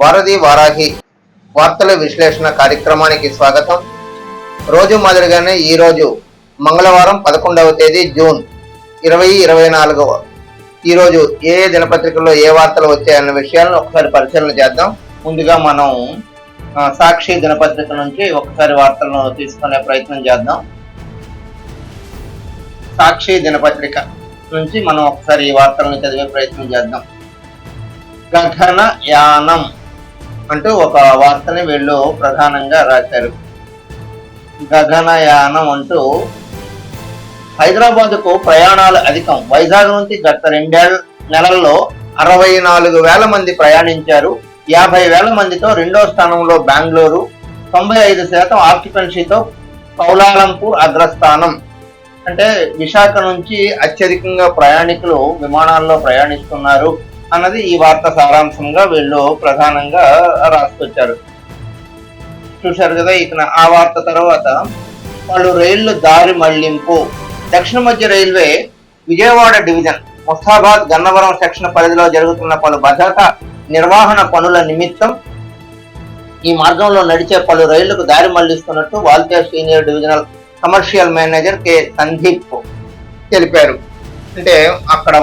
వారధి వారాహి వార్తల విశ్లేషణ కార్యక్రమానికి స్వాగతం. రోజు మాదిరిగానే ఈరోజు మంగళవారం పదకొండవ తేదీ జూన్ ఇరవై ఇరవై నాలుగవ. ఈరోజు ఏ దినపత్రికల్లో ఏ వార్తలు వచ్చాయన్న విషయాలను ఒకసారి పరిశీలన చేద్దాం. ముందుగా మనం సాక్షి దినపత్రిక నుంచి ఒకసారి వార్తలను తీసుకునే ప్రయత్నం చేద్దాం. సాక్షి దినపత్రిక నుంచి మనం ఒకసారి ఈ వార్తలను చదివే ప్రయత్నం చేద్దాం. గగన యానం అంటూ ఒక వార్తని వీళ్ళు ప్రధానంగా రాశారు. గగనయానం అంటూ హైదరాబాద్కు ప్రయాణాలు అధికం. వైజాగ్ నుంచి గత రెండేళ్ళ నెలల్లో అరవై నాలుగు వేల మంది ప్రయాణించారు. యాభై వేల మందితో రెండో స్థానంలో బెంగళూరు తొంభై ఐదు శాతం ఆక్యుపెన్సీతో కౌలాలంపూర్ అగ్రస్థానం. అంటే విశాఖ నుంచి అత్యధికంగా ప్రయాణికులు విమానాల్లో ప్రయాణిస్తున్నారు. అన్నది ఈ వార్త సారాంశంగా వీళ్ళు ప్రధానంగా రాసుకొచ్చారు. చూశారు కదా ఇతను ఆ వార్త తర్వాత పలు రైళ్ళు దారి మళ్ళింపు. దక్షిణ మధ్య railway Vijayawada division Mustabad Gannavaram section పరిధిలో జరుగుతున్న పలు భద్రతా నిర్వహణ పనుల నిమిత్తం ఈ మార్గంలో నడిచే పలు రైళ్ళకు దారి మళ్ళిస్తున్నట్టు Waltair senior divisional commercial manager K. Sandeep తెలిపారు. అంటే అక్కడ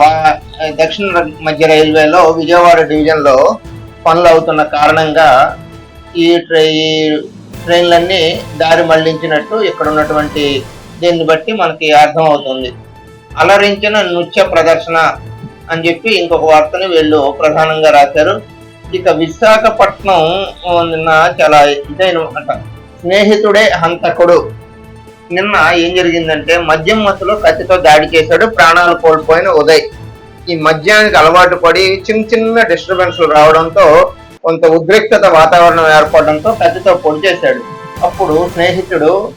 దక్షిణ మధ్య రైల్వేలో విజయవాడ డివిజన్లో పనులు అవుతున్న కారణంగా ఈ ట్రై ఈ ట్రైన్లన్నీ దారి మళ్ళించినట్టు ఇక్కడ ఉన్నటువంటి దీన్ని బట్టి మనకి అర్థం అవుతుంది అలరించిన నృత్య ప్రదర్శన అని చెప్పి ఇంకొక వార్తని వీళ్ళు ప్రధానంగా రాశారు. ఇక విశాఖపట్నం నిన్న చాలా ఇదైన స్నేహితుడే హంతకుడు. నిన్న ఏం జరిగిందంటే మద్యం మత్తులో కత్తితో దాడి చేశాడు ప్రాణాలు కోల్పోయిన ఉదయ్. ఈ మద్యానికి అలవాటు పడి చిన్న చిన్న డిస్టర్బెన్స్లు రావడంతో కొంత ఉద్రిక్తత వాతావరణం ఏర్పడడంతో కత్తితో పొడి చేశాడు. అప్పుడు స్నేహితుడు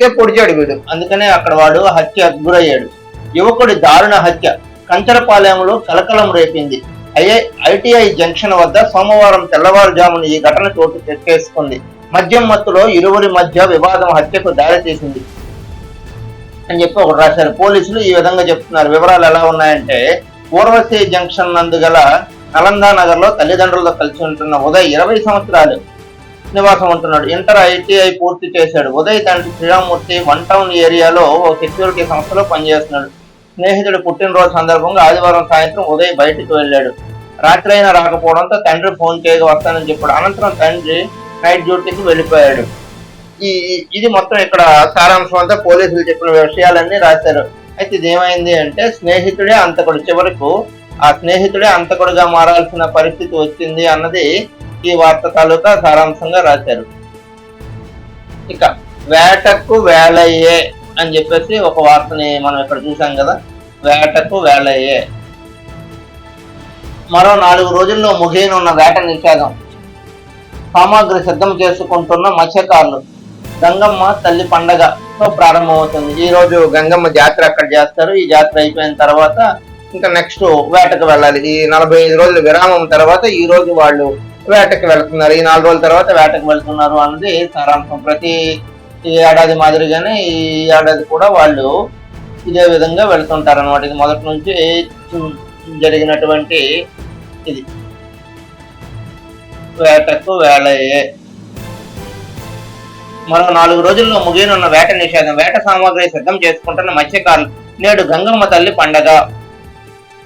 కే పొడిచాడు వీడు. అందుకనే అక్కడ వాడు హత్య గురయ్యాడు. యువకుడి దారుణ హత్య. కంచరపాలెంలో కలకలం రేపింది. ఐఐ ఐటీఐ జంక్షన్ వద్ద సోమవారం తెల్లవారుజామున ఈ ఘటన చోటు చేసుకుంది. మద్యం మత్తులో ఇరువురి మధ్య వివాదం హత్యకు దారితీసింది అని చెప్పి ఒకటి రాశారు. పోలీసులు ఈ విధంగా చెప్తున్నారు. వివరాలు ఎలా ఉన్నాయంటే పూర్వశ్రీ జంక్షన్ నందు గల నలందా నగర్లో తల్లిదండ్రులతో కలిసి ఉంటున్న ఉదయ్ ఇరవై సంవత్సరాలు నివాసం ఉంటున్నాడు. ఇంటర్ ఐటీఐ పూర్తి చేశాడు. ఉదయ్ తండ్రి శ్రీరామూర్తి వన్ టౌన్ ఏరియాలో ఓ సెక్యూరిటీ సంస్థలో పనిచేస్తున్నాడు. స్నేహితుడు పుట్టినరోజు సందర్భంగా ఆదివారం సాయంత్రం ఉదయ్ బయటకు వెళ్ళాడు. రాత్రి అయినా రాకపోవడంతో తండ్రి ఫోన్ చేయగా వస్తానని చెప్పాడు. అనంతరం తండ్రి నైట్ డ్యూటీకి వెళ్ళిపోయాడు. ఈ ఇది మొత్తం ఇక్కడ సారాంశం అంతా పోలీసులు చెప్పిన విషయాలన్నీ రాశారు. అయితే ఇది ఏమైంది అంటే స్నేహితుడే అంతకుడు. చివరకు ఆ స్నేహితుడే అంతకుడుగా మారాల్సిన పరిస్థితి వచ్చింది అన్నది ఈ వార్త తాలూకా సారాంశంగా రాశారు. ఇక వేటకు వేలయ్యే అని చెప్పేసి ఒక వార్తని మనం ఇక్కడ చూసాం కదా. వేటకు వేలయ్యే. మరో నాలుగు రోజుల్లో ముగియనున్న వేట నిషేధం. సామాగ్రి సిద్ధం చేసుకుంటున్న మత్స్యకారులు. గంగమ్మ తల్లి పండగతో ప్రారంభమవుతుంది. ఈ రోజు గంగమ్మ జాతర అక్కడ చేస్తారు. ఈ జాతర అయిపోయిన తర్వాత ఇంకా నెక్స్ట్ వేటకు వెళ్ళాలి. ఈ నలభై ఐదు రోజుల విరామం తర్వాత ఈ రోజు వాళ్ళు వేటకు వెళ్తున్నారు. ఈ నాలుగు రోజుల తర్వాత వేటకు వెళ్తున్నారు అన్నది సారాంశం. ప్రతి ఈ ఏడాది మాదిరిగానే ఈ ఏడాది కూడా వాళ్ళు ఇదే విధంగా వెళ్తుంటారు అనమాట ఇది మొదటి నుంచి జరిగినటువంటి ఇది. వేటకు వేళయే. మరో నాలుగు రోజుల్లో ముగియనున్న వేట నిషేధం వేట సామాగ్రి సిద్ధం చేసుకుంటున్న మత్స్యకారులు నేడు గంగమ్మ తల్లి పండగ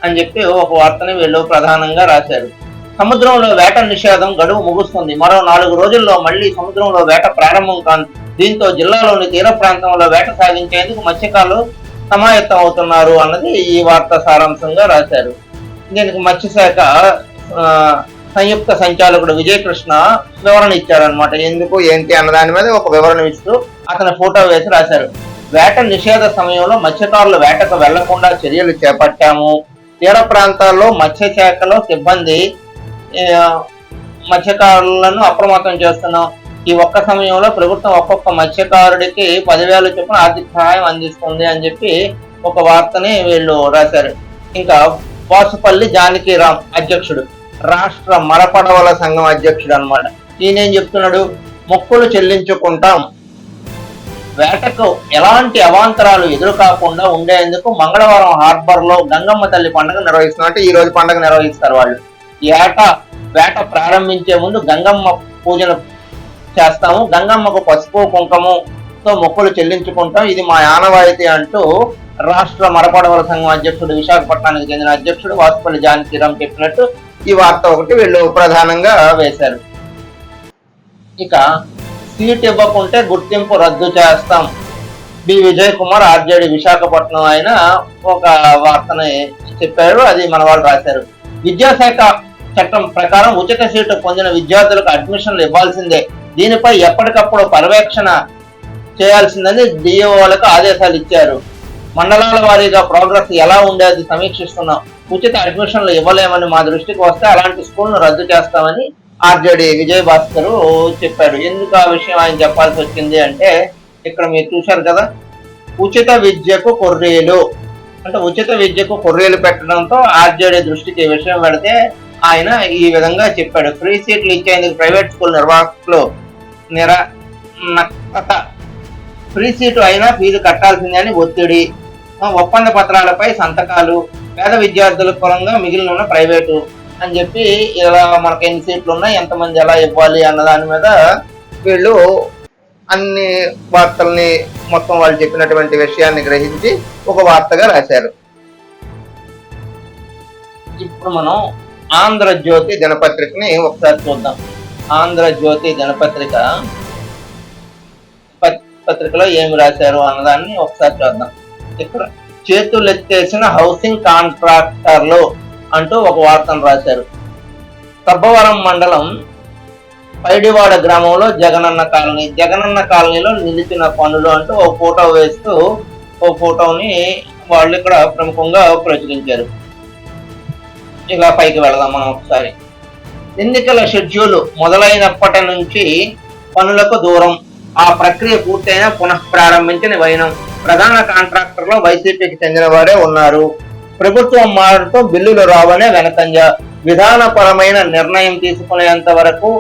అని చెప్పి ఒక వార్తని వీళ్ళు ప్రధానంగా రాశారు. సముద్రంలో వేట నిషేధం గడువు ముగుస్తుంది. మరో నాలుగు రోజుల్లో మళ్ళీ సముద్రంలో వేట ప్రారంభం కాను. దీంతో జిల్లాలోని తీర ప్రాంతంలో వేట సాగించేందుకు మత్స్యకారులు సమాయత్తం అవుతున్నారు అన్నది ఈ వార్త సారాంశంగా రాశారు. దీనికి మత్స్యశాఖ సంయుక్త సంచాలకుడు విజయకృష్ణ వివరణ ఇచ్చారనమాట ఎందుకు ఏంటి అన్న దాని మీద ఒక వివరణ ఇస్తూ అతని ఫోటో వేసి రాశారు. వేట నిషేధ సమయంలో మత్స్యకారులు వేటకు వెళ్ళకుండా చర్యలు చేపట్టాము. తీర ప్రాంతాల్లో మత్స్యశాఖలో సిబ్బంది మత్స్యకారులను అప్రమత్తం చేస్తున్నాం. ఈ ఒక్క సమయంలో ప్రభుత్వం ఒక్కొక్క మత్స్యకారుడికి పదివేల చొప్పున ఆర్థిక సహాయం అందిస్తుంది అని చెప్పి ఒక వార్తని వీళ్ళు రాశారు. ఇంకా వాసుపల్లి జానకీరామ్ అధ్యక్షుడు. రాష్ట్ర మరపడవల సంఘం అధ్యక్షుడు అన్నమాట ఈయనేం చెప్తున్నాడు? మొక్కులు చెల్లించుకుంటాం. వేటకు ఎలాంటి అవాంతరాలు ఎదురు కాకుండా ఉండేందుకు మంగళవారం హార్బర్లో గంగమ్మ తల్లి పండుగ నిర్వహిస్తున్నారు. అంటే ఈ రోజు పండుగ నిర్వహిస్తారు వాళ్ళు. ఈ ఏట వేట ప్రారంభించే ముందు గంగమ్మ పూజలు చేస్తాము. గంగమ్మకు పసుపు కుంకుమతో మొక్కులు చెల్లించుకుంటాం. ఇది మా ఆనవాయితీ అంటూ రాష్ట్ర మరపడవల సంఘం అధ్యక్షుడు విశాఖపట్నానికి చెందిన అధ్యక్షుడు వాసుపల్లి జానకిరామ్ చెప్పినట్టు ఈ వార్త ఒకటి వీళ్ళు ప్రధానంగా వేశారు. ఇక సీట్ ఇవ్వకుంటే గుర్తింపు రద్దు చేస్తాం. బి. విజయ్ కుమార్ ఆర్జేడి విశాఖపట్నం ఆయన ఒక వార్తని చెప్పారు. అది మన వాళ్ళు రాశారు. విద్యాశాఖ చట్టం ప్రకారం ఉచిత సీటు పొందిన విద్యార్థులకు అడ్మిషన్లు ఇవ్వాల్సిందే. దీనిపై ఎప్పటికప్పుడు పర్యవేక్షణ చేయాల్సిందని డిఓలకు ఆదేశాలు ఇచ్చారు. మండలాల వారీగా ప్రోగ్రెస్ ఎలా ఉండేది సమీక్షిస్తున్నాం. ఉచిత అడ్మిషన్లు ఇవ్వలేమని మా దృష్టికి వస్తే అలాంటి స్కూల్ను రద్దు చేస్తామని ఆర్జేడీ విజయ్ భాస్కర్ చెప్పాడు ఎందుకు ఆ విషయం ఆయన చెప్పాల్సి వచ్చింది అంటే ఇక్కడ మీరు చూశారు కదా ఉచిత విద్యకు కొర్రీలు. అంటే ఉచిత విద్యకు కొర్రీలు పెట్టడంతో ఆర్జేడీ దృష్టికి ఈ విషయం పెడితే ఆయన ఈ విధంగా చెప్పాడు. ఫ్రీ సీట్లు ఇచ్చేందుకు ప్రైవేట్ స్కూల్ నిర్వాహకులు నిర ఫ్రీ సీటు అయినా ఫీజు కట్టాల్సిందే అని ఒత్తిడి. ఒప్పంద పత్రాలపై సంతకాలు పేద విద్యార్థుల పరంగా మిగిలిన ఉన్న ప్రైవేటు అని చెప్పి ఇలా మనకి ఎన్ని సీట్లు ఉన్నాయి ఎంతమంది ఎలా ఇవ్వాలి అన్న దాని మీద వీళ్ళు అన్ని వార్తల్ని మొత్తం వాళ్ళు చెప్పినటువంటి విషయాన్ని గ్రహించి ఒక వార్తగా రాశారు. ఇప్పుడు మనం ఆంధ్రజ్యోతి దినపత్రికని ఒకసారి చూద్దాం. ఆంధ్రజ్యోతి దినపత్రిక పత్రికలో ఏమి రాశారు అన్నదాన్ని ఒకసారి చూద్దాం. ఇక్కడ చేతులెత్తేసిన హౌసింగ్ కాంట్రాక్టర్లు అంటూ ఒక వార్తను రాశారు. సబ్బవరం మండలం పైడివాడ గ్రామంలో జగనన్న కాలనీ జగనన్న కాలనీలో నిలిచిన పనులు అంటూ ఓ ఫోటో వేస్తూ ఓ ఫోటోని వాళ్ళు ఇక్కడ ప్రముఖంగా ప్రచురించారు. ఇలా పైకి వెళదాం మనం ఒకసారి. ఎన్నికల షెడ్యూల్ మొదలైనప్పటి నుంచి పనులకు దూరం. ఆ ప్రక్రియ పూర్తయినా పునః ప్రారంభించిన వైనం. ప్రధాన కాంట్రాక్టర్లో వైసీపీకి చెందిన వారే ఉన్నారు. ప్రభుత్వం మారడంతో బిల్లులు రావనే వెనకంజ. విధానపరమైన నిర్ణయం తీసుకునేంత వరకు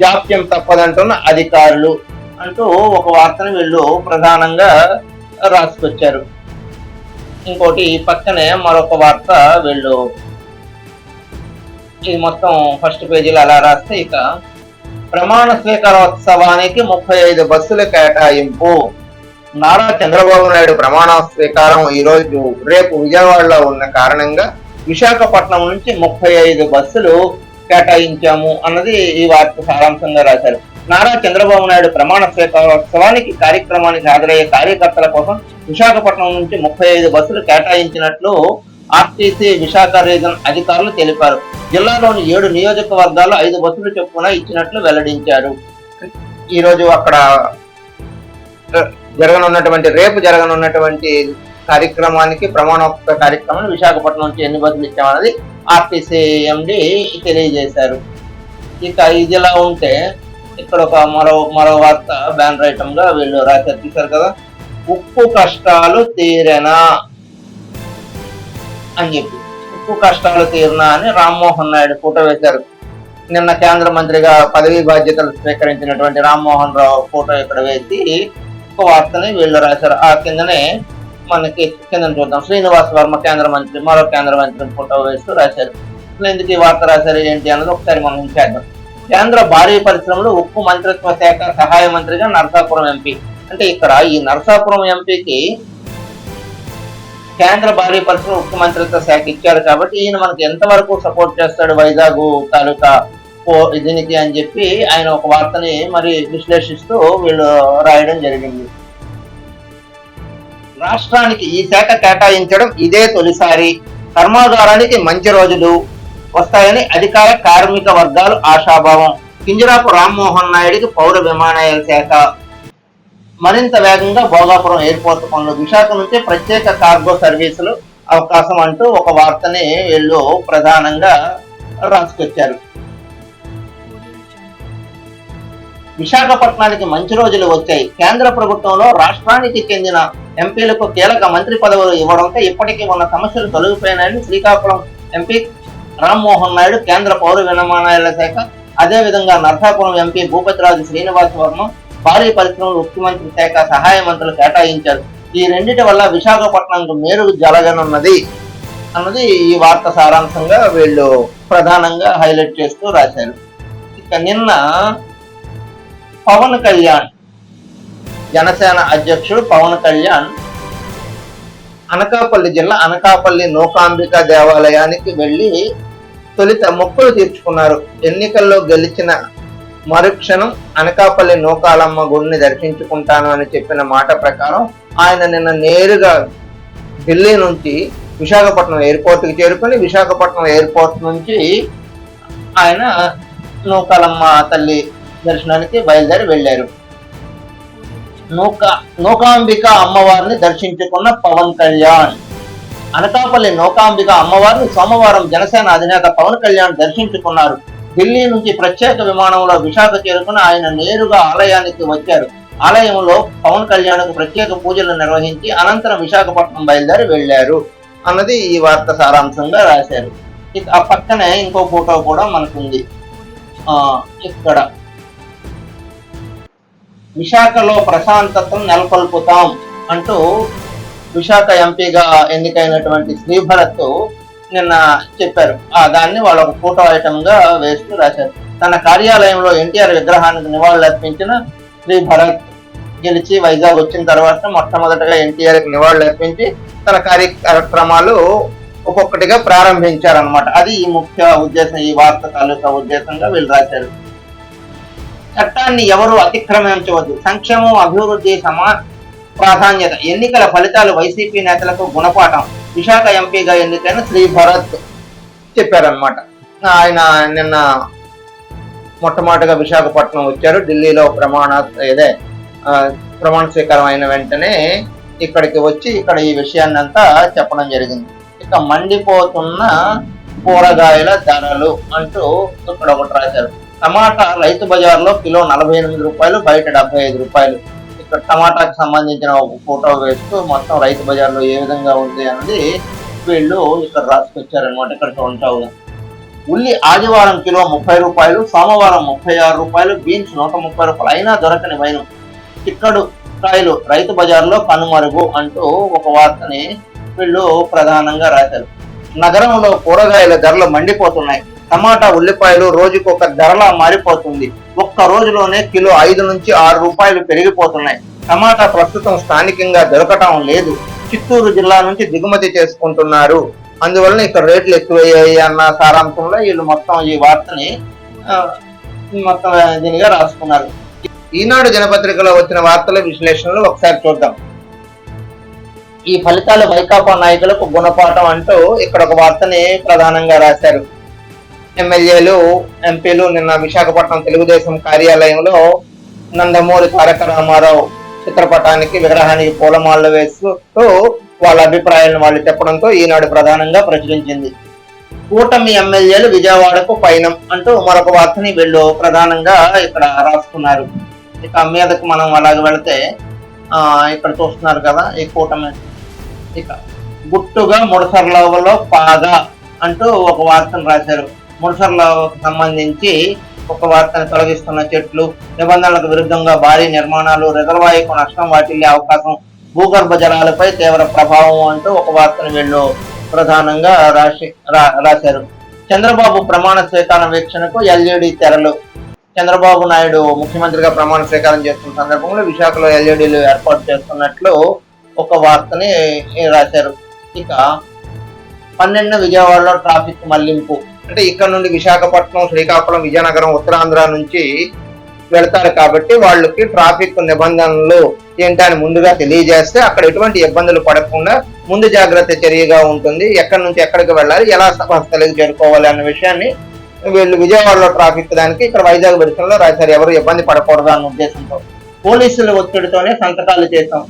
జాప్యం తప్పదంటున్న అధికారులు. అంటూ ఒక వార్తను వీళ్ళు ప్రధానంగా రాసుకొచ్చారు. ఇంకోటి పక్కనే మరొక వార్త వీళ్ళు. ఇది మొత్తం ఫస్ట్ పేజీలో అలా రాస్తే ఇక ప్రమాణ స్వీకారోత్సవానికి ముప్పై ఐదు బస్సుల కేటాయింపు. నారా చంద్రబాబు నాయుడు ప్రమాణ స్వీకారం ఈ రోజు రేపు విజయవాడలో ఉన్న కారణంగా విశాఖపట్నం నుంచి ముప్పై ఐదు బస్సులు కేటాయించాము అన్నది ఈ వార్త సారాంశంగా రాశారు. నారా చంద్రబాబు నాయుడు ప్రమాణ స్వీకారోత్సవానికి కార్యక్రమానికి హాజరయ్యే కార్యకర్తల కోసం విశాఖపట్నం నుంచి ముప్పై ఐదు బస్సులు కేటాయించినట్లు ఆర్టీసీ విశాఖ రీజన్ అధికారులు తెలిపారు. జిల్లాలోని ఏడు నియోజకవర్గాల్లో ఐదు బస్సులు చొప్పున ఇచ్చినట్లు వెల్లడించారు. ఈరోజు అక్కడ జరగనున్నటువంటి రేపు జరగనున్నటువంటి కార్యక్రమానికి ప్రమాణోక్త కార్యక్రమం విశాఖపట్నం నుంచి ఎన్ని బస్సులు ఇచ్చామన్నది ఆర్టీసీ ఎండి తెలియజేశారు. ఇక ఇదిలా ఉంటే ఇక్కడ ఒక మరో మరో వార్త బ్యానర్ ఐటమ్గా వీళ్ళు రాశారు. చూశారు కదా? ఉప్పు కష్టాలు తీరెనా? అని చెప్పి. ఉప్పు కష్టాలు తీరినా అని రామ్మోహన్ నాయుడు ఫోటో వేశారు నిన్న కేంద్ర మంత్రిగా పదవీ బాధ్యతలు స్వీకరించినటువంటి రామ్మోహన్ రావు ఫోటో ఇక్కడ వేసి ఒక వార్తని వీళ్ళు రాశారు. ఆ కిందనే మనకి కింద చూద్దాం. శ్రీనివాస్ వర్మ కేంద్ర మంత్రి మరో కేంద్ర మంత్రి ఫోటో వేస్తూ రాశారు. ఎందుకు ఈ వార్త రాశారు ఏంటి అన్నది ఒకసారి మనం చేద్దాం కేంద్ర భారీ పరిశ్రమలు ఉక్కు మంత్రిత్వ శాఖ సహాయ మంత్రిగా నరసాపురం ఎంపీ. అంటే ఇక్కడ ఈ నరసాపురం ఎంపీకి కేంద్ర భారీ పరిశ్రమ ఉక్కు మంత్రిత్వ శాఖ ఇచ్చారు కాబట్టి ఈయన మనకి ఎంతవరకు సపోర్ట్ చేస్తాడు వైజాగ్ తాలూకా దీనికి అని చెప్పి ఆయన ఒక వార్తని మరి విశ్లేషిస్తూ వీళ్ళు రాయడం జరిగింది. రాష్ట్రానికి ఈ శాఖ కేటాయించడం ఇదే తొలిసారి. కర్మాగారానికి మంచి రోజులు వస్తాయని అధికార కార్మిక వర్గాలు ఆశాభావం. కింజరాపు రామ్మోహన్ నాయుడికి పౌర విమానయాల శాఖ మరింత వేగంగా భోగాపురం ఎయిర్పోర్ట్ పనులు. విశాఖ నుంచి ప్రత్యేక కార్గో సర్వీసులు అవకాశం అంటూ ఒక వార్తని వీళ్ళు ప్రధానంగా రాసుకొచ్చారు. విశాఖపట్నానికి మంచి రోజులు వచ్చాయి. కేంద్ర ప్రభుత్వంలో రాష్ట్రానికి చెందిన ఎంపీలకు కీలక మంత్రి పదవులు ఇవ్వడంతో ఇప్పటికీ ఉన్న సమస్యలు తొలగిపోయినాయని శ్రీకాకుళం ఎంపీ రామ్మోహన్ నాయుడు కేంద్ర పౌర విమానయాల శాఖ అదేవిధంగా నర్సాపురం ఎంపీ భూపతిరాజు శ్రీనివాస్ వర్మ భారీ పరిశ్రమలు ముఖ్యమంత్రి శాఖ సహాయ మంత్రులు కేటాయించారు. ఈ రెండిటి వల్ల విశాఖపట్నంకు మేలు జరగనున్నది అన్నది ఈ వార్త సారాంశంగా వీళ్ళు ప్రధానంగా హైలైట్ చేస్తూ రాశారు. ఇక నిన్న పవన్ కళ్యాణ్ జనసేన అధ్యక్షుడు పవన్ కళ్యాణ్ అనకాపల్లి జిల్లా అనకాపల్లి నూకాంబిక దేవాలయానికి వెళ్ళి తొలిత మొక్కులు తీర్చుకున్నారు. ఎన్నికల్లో గెలిచిన మరుక్షణం అనకాపల్లి నూకాలమ్మ గుడిని దర్శించుకుంటాను అని చెప్పిన మాట ప్రకారం ఆయన నిన్న నేరుగా ఢిల్లీ నుంచి విశాఖపట్నం ఎయిర్పోర్ట్కి చేరుకొని విశాఖపట్నం ఎయిర్పోర్ట్ నుంచి ఆయన నూకాలమ్మ తల్లి దర్శనానికి బయలుదేరి వెళ్ళారు. నూక నూకాంబిక అమ్మవారిని దర్శించుకున్న పవన్ కళ్యాణ్. అనకాపల్లి నూకాంబిక అమ్మవారిని సోమవారం జనసేన అధినేత పవన్ కళ్యాణ్ దర్శించుకున్నారు. ఢిల్లీ నుంచి ప్రత్యేక విమానంలో విశాఖ చేరుకుని ఆయన నేరుగా ఆలయానికి వచ్చారు. ఆలయంలో పవన్ కళ్యాణ్కు ప్రత్యేక పూజలు నిర్వహించి అనంతరం విశాఖపట్నం బయలుదేరి వెళ్ళారు అన్నది ఈ వార్త సారాంశంగా రాశారు. ఇక ఆ పక్కనే ఇంకో ఫోటో కూడా మనకుంది. ఆ ఇక్కడ. విశాఖలో ప్రశాంతతను నెలకొల్పుతాం అంటూ విశాఖ ఎంపీగా ఎన్నికైనటువంటి శ్రీభరత్ నిన్న చెప్పారు. ఆ దాన్ని వాళ్ళ ఒక ఫోటో ఐటమ్గా వేస్తూ రాశారు. తన కార్యాలయంలో ఎన్టీఆర్ విగ్రహానికి నివాళులు అర్పించిన శ్రీ భరత్ గెలిచి వైజాగ్ వచ్చిన తర్వాత మొట్టమొదటగా ఎన్టీఆర్కి నివాళులు అర్పించి తన కార్యక్రమాలు ఒక్కొక్కటిగా ప్రారంభించారనమాట అది ఈ ముఖ్య ఉద్దేశం ఈ వార్త తాలూకా ఉద్దేశంగా వీళ్ళు రాశారు. చట్టాన్ని ఎవరు అతిక్రమించవద్దు. సంక్షేమం అభివృద్ధి సమా ప్రాధాన్యత ఎన్నికల ఫలితాలు వైసీపీ నేతలకు గుణపాఠం. విశాఖ ఎంపీగా ఎన్నికైన శ్రీ భరత్ చెప్పారనమాట ఆయన నిన్న మొట్టమొదటిగా విశాఖపట్నం వచ్చారు. ఢిల్లీలో ప్రమాణ ఇదే ప్రమాణ స్వీకారం అయిన వెంటనే ఇక్కడికి వచ్చి ఇక్కడ ఈ విషయాన్ని అంతా చెప్పడం జరిగింది. ఇక మండిపోతున్న కూరగాయల ధరలు అంటూ ఇక్కడ ఒకటి రాశారు. టమాటా రైతు బజార్లో కిలో నలభై ఎనిమిది రూపాయలు బయట డెబ్బై ఐదు రూపాయలు. టమాటాకి సంబంధించిన ఒక ఫోటో వేస్తూ మొత్తం రైతు బజార్లో ఏ విధంగా ఉంది అన్నది వీళ్ళు ఇక్కడ రాసుకొచ్చారనమాట ఇక్కడ చూడండి ఉల్లి ఆదివారం కిలో ముప్పై రూపాయలు సోమవారం ముప్పై ఆరు రూపాయలు బీన్స్ నూట ముప్పై రూపాయలు అయినా దొరకని వైనం. చిక్కడు కాయలు రైతు బజార్లో కనుమరుగు అంటూ ఒక వార్తని వీళ్ళు ప్రధానంగా రాశారు. నగరంలో కూరగాయల ధరలు మండిపోతున్నాయి. టమాటా ఉల్లిపాయలు రోజుకు ఒక ధరలా మారిపోతుంది. ఒక్క రోజులోనే కిలో ఐదు నుంచి ఆరు రూపాయలు పెరిగిపోతున్నాయి. టమాటా ప్రస్తుతం స్థానికంగా దొరకటం లేదు. చిత్తూరు జిల్లా నుంచి దిగుమతి చేసుకుంటున్నారు. అందువలన ఇక్కడ రేట్లు ఎక్కువయ్యాయి అన్న సారాంశంలో వీళ్ళు మొత్తం ఈ వార్తని మొత్తం దీనిగా రాసుకున్నారు. ఈనాడు దినపత్రికలో వచ్చిన వార్తల విశ్లేషణలు ఒకసారి చూద్దాం. ఈ ఫలితాలు వైకాపా నాయకులకు గుణపాఠం అంటూ ఇక్కడ ఒక వార్తని ప్రధానంగా రాశారు. ఎమ్మెల్యేలు ఎంపీలు నిన్న విశాఖపట్నం తెలుగుదేశం కార్యాలయంలో నందమూరి తారక రామారావు చిత్రపటానికి విగ్రహానికి పూలమాలలు వేస్తూ వాళ్ళ అభిప్రాయాలను వాళ్ళు చెప్పడంతో ఈనాడు ప్రధానంగా ప్రచురించింది. కూటమి ఎమ్మెల్యేలు విజయవాడకు పయనం అంటూ మరొక వార్తని వీళ్ళు ప్రధానంగా ఇక్కడ రాసుకున్నారు. ఇక మీదకు మనం అలాగ వెళితే ఇక్కడ చూస్తున్నారు కదా ఈ కూటమి. ఇక గుట్టుగా ముడసర్లవలో పాగా అంటూ ఒక వార్తను రాశారు. ముడసర్లవకు సంబంధించి ఒక వార్తను తొలగిస్తున్న చెట్లు నిబంధనలకు విరుద్ధంగా భారీ నిర్మాణాలు రిజర్వాయర్కు నష్టం వాటిల్లే అవకాశం భూగర్భ జలాలపై తీవ్ర ప్రభావం అంటూ ఒక వార్తను వీళ్ళు ప్రధానంగా రాసి రా- రాశారు. చంద్రబాబు ప్రమాణ స్వీకారం వీక్షణకు ఎల్ఈడి తెరలు. చంద్రబాబు నాయుడు ముఖ్యమంత్రిగా ప్రమాణ స్వీకారం చేస్తున్న సందర్భంలో విశాఖలో ఎల్ఈడీలు ఏర్పాటు చేస్తున్నట్లు ఒక వార్తని రాశారు. ఇక పన్నెండు విజయవాడలో ట్రాఫిక్ మళ్ళింపు. అంటే ఇక్కడ నుండి విశాఖపట్నం శ్రీకాకుళం విజయనగరం ఉత్తరాంధ్ర నుంచి వెళ్తారు కాబట్టి వాళ్ళకి ట్రాఫిక్ నిబంధనలు ఏంటని ముందుగా తెలియజేస్తే అక్కడ ఎటువంటి ఇబ్బందులు పడకుండా ముందు జాగ్రత్త చర్యగా ఉంటుంది. ఎక్కడి నుంచి ఎక్కడికి వెళ్ళాలి ఎలా స్థలికి చేరుకోవాలి అన్న విషయాన్ని వీళ్ళు విజయవాడలో ట్రాఫిక్ దానికి ఇక్కడ వైజాగ్ విడుదలలో రాశారు. ఎవరు ఇబ్బంది పడకూడదు అన్న ఉద్దేశంతో. పోలీసుల ఒత్తిడితోనే సంతకాలు చేశాం.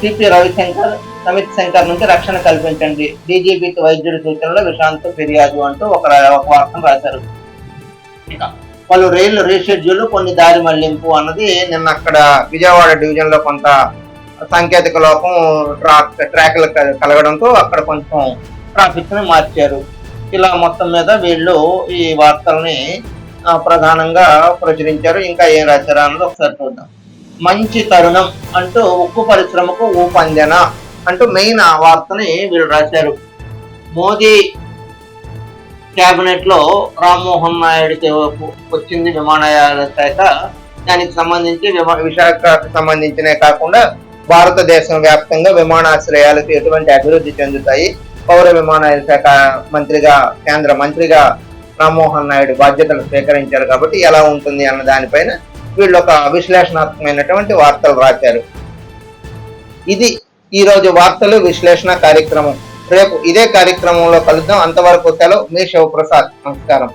సిపి రవిశంకర్ సమిత్ శంకర్ నుంచి రక్షణ కల్పించండి. డీజీపీకి వైద్యుడి సూచనలో విశాంత్ ఫిర్యాదు అంటూ ఒక ఒక వార్తను రాశారు. ఇక? పలు రైళ్ళు రీషెడ్యూల్ కొన్ని దారి మళ్ళింపు అన్నది నిన్న అక్కడ విజయవాడ డివిజన్లో కొంత సాంకేతిక లోపం ట్రాక్ ట్రాక్లు కలగడంతో అక్కడ కొంచెం ట్రాఫిక్ని మార్చారు. ఇలా మొత్తం మీద వీళ్ళు ఈ వార్తల్ని ప్రధానంగా ప్రచురించారు. ఇంకా ఏం రాశారా అన్నది ఒకసారి చూద్దాం. మంచి తరుణం అంటూ ఉక్కు పరిశ్రమకు ఊపందెన. అంటూ మెయిన్ ఆ వార్తని వీళ్ళు రాశారు. మోదీ కేబినెట్లో రామ్మోహన్ నాయుడుకి వచ్చింది విమానయాన శాఖ. దానికి సంబంధించి విమా- విశాఖకు సంబంధించినే కాకుండా భారతదేశం వ్యాప్తంగా విమానాశ్రయాలకు ఎటువంటి అభివృద్ధి చెందుతాయి? పౌర విమానయాన శాఖ మంత్రిగా కేంద్ర మంత్రిగా రామ్మోహన్ నాయుడు బాధ్యతలు స్వీకరించారు కాబట్టి ఎలా ఉంటుంది అన్న దానిపైన వీళ్ళు ఒక విశ్లేషణాత్మకమైనటువంటి వార్తలు రాశారు. ఇది ఈరోజు వార్తలు విశ్లేషణ కార్యక్రమం. రేపు ఇదే కార్యక్రమంలో కలుద్దాం. అంతవరకు సెలవు. మీ శివప్రసాద్. నమస్కారం.